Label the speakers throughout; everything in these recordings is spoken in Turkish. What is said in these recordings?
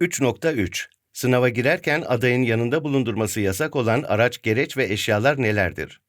Speaker 1: 3.3 Sınava girerken adayın yanında bulundurması yasak olan araç, gereç ve eşyalar nelerdir?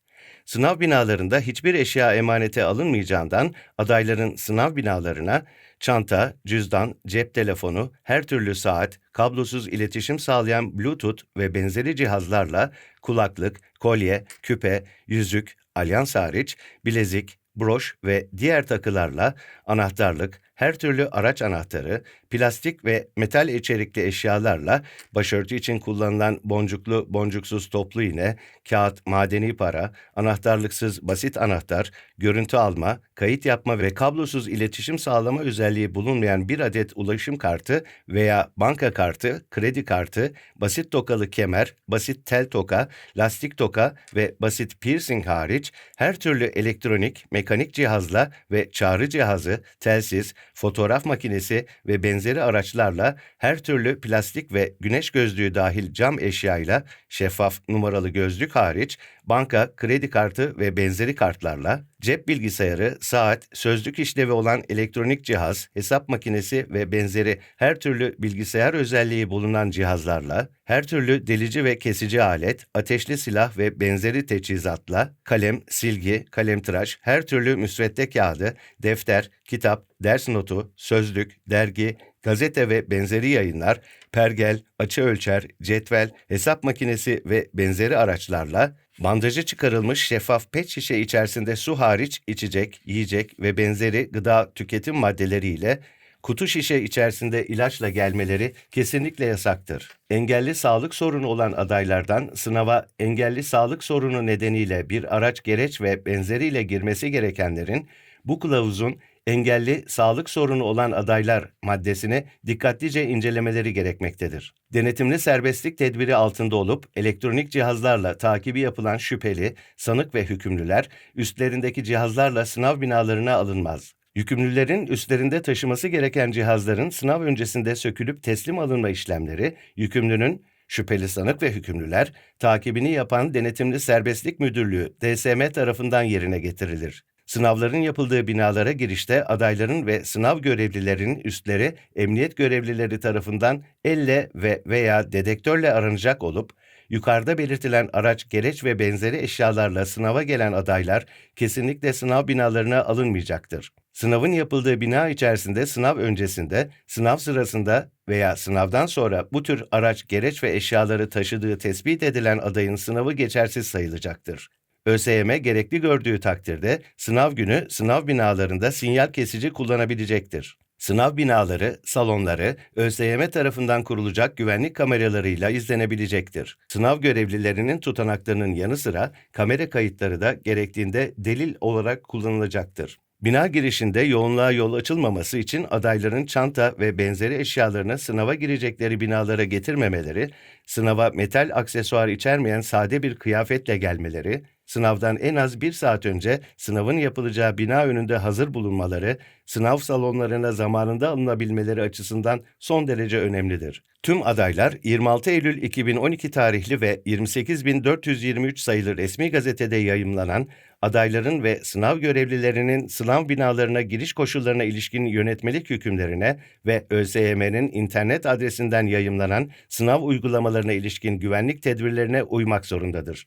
Speaker 1: Sınav binalarında hiçbir eşya emanete alınmayacağından adayların sınav binalarına çanta, cüzdan, cep telefonu, her türlü saat, kablosuz iletişim sağlayan Bluetooth ve benzeri cihazlarla kulaklık, kolye, küpe, yüzük, alyans hariç bilezik, broş ve diğer takılarla anahtarlık, her türlü araç anahtarı, plastik ve metal içerikli eşyalarla başörtü için kullanılan boncuklu, boncuksuz toplu iğne, kağıt, madeni para, anahtarlıksız basit anahtar, görüntü alma, kayıt yapma ve kablosuz iletişim sağlama özelliği bulunmayan bir adet ulaşım kartı veya banka kartı, kredi kartı, basit tokalı kemer, basit tel toka, lastik toka ve basit piercing hariç her türlü elektronik, mekanik cihazla ve çağrı cihazı, telsiz, fotoğraf makinesi ve benzeri araçlarla her türlü plastik ve güneş gözlüğü dahil cam eşyayla şeffaf numaralı gözlük hariç banka, kredi kartı ve benzeri kartlarla cep bilgisayarı, saat, sözlük işlevi olan elektronik cihaz, hesap makinesi ve benzeri her türlü bilgisayar özelliği bulunan cihazlarla her türlü delici ve kesici alet, ateşli silah ve benzeri teçhizatla kalem, silgi, kalemtıraş, her türlü müsvedde kağıdı, defter, kitap, ders notu, sözlük, dergi, gazete ve benzeri yayınlar, pergel, açı ölçer, cetvel, hesap makinesi ve benzeri araçlarla bandajı çıkarılmış şeffaf pet şişe içerisinde su hariç içecek, yiyecek ve benzeri gıda tüketim maddeleriyle kutu şişe içerisinde ilaçla gelmeleri kesinlikle yasaktır. Engelli sağlık sorunu olan adaylardan sınava engelli sağlık sorunu nedeniyle bir araç gereç ve benzeriyle girmesi gerekenlerin bu kılavuzun engelli sağlık sorunu olan adaylar maddesini dikkatlice incelemeleri gerekmektedir. Denetimli serbestlik tedbiri altında olup elektronik cihazlarla takibi yapılan şüpheli, sanık ve hükümlüler üstlerindeki cihazlarla sınav binalarına alınmaz. Yükümlülerin üstlerinde taşıması gereken cihazların sınav öncesinde sökülüp teslim alınma işlemleri, yükümlünün şüpheli sanık ve hükümlüler takibini yapan Denetimli Serbestlik Müdürlüğü DSM tarafından yerine getirilir. Sınavların yapıldığı binalara girişte adayların ve sınav görevlilerinin üstleri emniyet görevlileri tarafından elle ve veya dedektörle aranacak olup yukarıda belirtilen araç, gereç ve benzeri eşyalarla sınava gelen adaylar kesinlikle sınav binalarına alınmayacaktır. Sınavın yapıldığı bina içerisinde sınav öncesinde, sınav sırasında veya sınavdan sonra bu tür araç, gereç ve eşyaları taşıdığı tespit edilen adayın sınavı geçersiz sayılacaktır. ÖSYM gerekli gördüğü takdirde sınav günü sınav binalarında sinyal kesici kullanabilecektir. Sınav binaları, salonları ÖSYM tarafından kurulacak güvenlik kameralarıyla izlenebilecektir. Sınav görevlilerinin tutanaklarının yanı sıra kamera kayıtları da gerektiğinde delil olarak kullanılacaktır. Bina girişinde yoğunluğa yol açılmaması için adayların çanta ve benzeri eşyalarını sınava girecekleri binalara getirmemeleri, sınava metal aksesuar içermeyen sade bir kıyafetle gelmeleri, sınavdan en az bir saat önce sınavın yapılacağı bina önünde hazır bulunmaları, sınav salonlarına zamanında alınabilmeleri açısından son derece önemlidir. Tüm adaylar 26 Eylül 2012 tarihli ve 28423 sayılı resmi gazetede yayımlanan adayların ve sınav görevlilerinin sınav binalarına giriş koşullarına ilişkin yönetmelik hükümlerine ve ÖSYM'nin internet adresinden yayımlanan sınav uygulamalarına ilişkin güvenlik tedbirlerine uymak zorundadır.